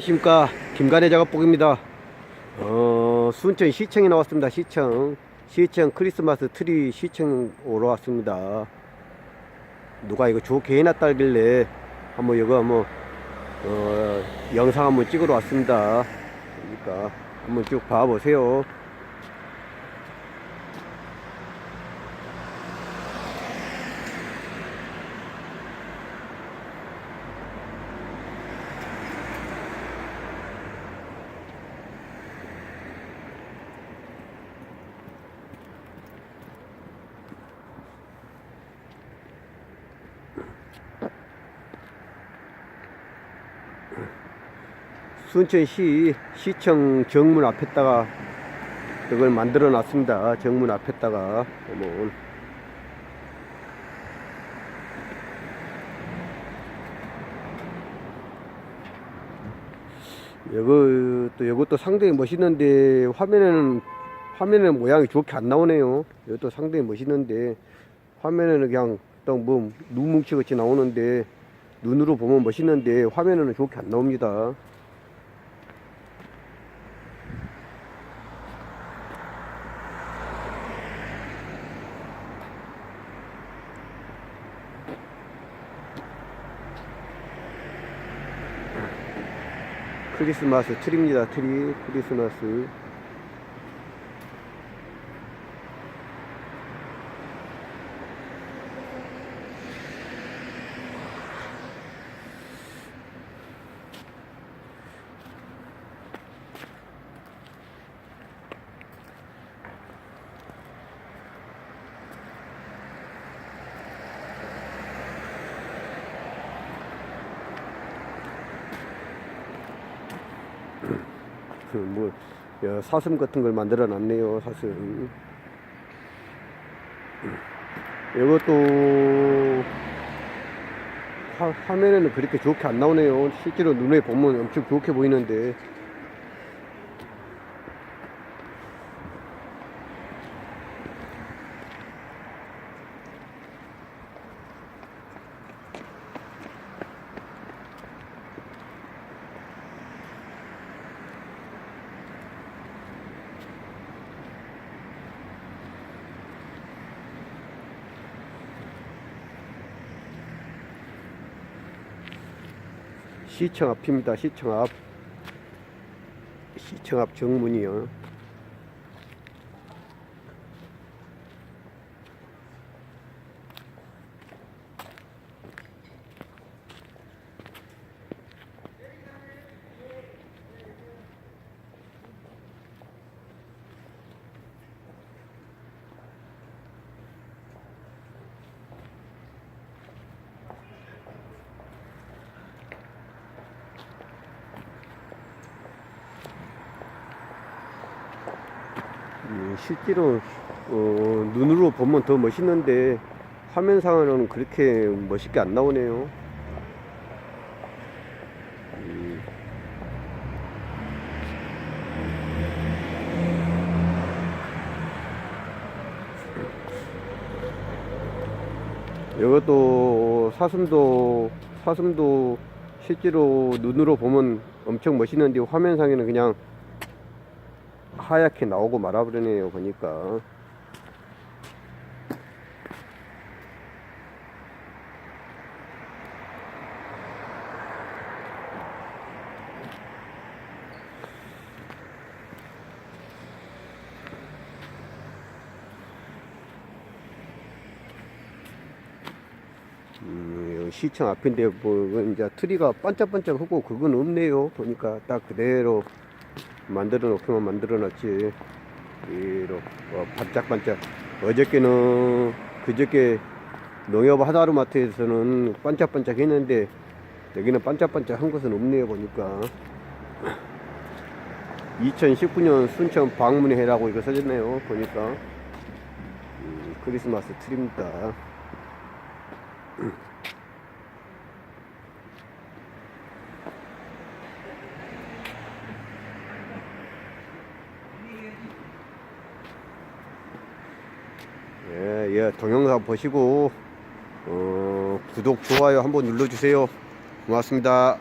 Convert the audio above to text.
안녕하십니까. 김간의 작업복입니다. 어, 순천 시청에 나왔습니다. 시청. 시청 크리스마스 트리 시청 오러 왔습니다. 누가 이거 좋게 해놨다길래 한번 이거 한번 어, 영상 한번 찍으러 왔습니다. 그러니까 한번 쭉 봐보세요 순천시 시청 정문 앞에다가 이걸 만들어 놨습니다. 정문 앞에다가 보면 이거 또 이것도 상당히 멋있는데 화면에는 화면에는 모양이 좋게 안 나오네요. 이것도 상당히 멋있는데 화면에는 그냥 또뭐 눈뭉치 같이 나오는데 눈으로 보면 멋있는데 화면에는 좋게 안 나옵니다. 크리스마스 트리입니다. 트리 크리스마스. 뭐 야, 사슴 같은 걸 만들어 놨네요. 사슴. 이것도 화, 화면에는 그렇게 좋게 안 나오네요. 실제로 눈에 보면 엄청 좋게 보이는데 시청 앞입니다. 시청 앞. 시청 앞 정문이요. 실제로 어, 눈으로 보면 더 멋있는데 화면상으로는 그렇게 멋있게 안 나오네요. 음, 이것도 사슴도 사슴도 실제로 눈으로 보면 엄청 멋있는데 화면상에는 그냥 하얗게 나오고 말아버리네요 보니까. 음, 시청 앞인데 뭐 이제 트리가 반짝반짝하고 그건 없네요. 보니까 딱 그대로 만들어 놓기만 만들어 놨지. 이로 어, 반짝반짝. 어저께는 그저께 농협 하다루마트에서는 반짝반짝 했는데 여기는 반짝반짝 한 것은 없네요 보니까. 2019년 순천 방문해라고 이거 써졌네요 보니까. 음, 크리스마스 트리입니다 예, 예, 동영상 보시고 어, 구독, 좋아요 한번 눌러주세요. 고맙습니다.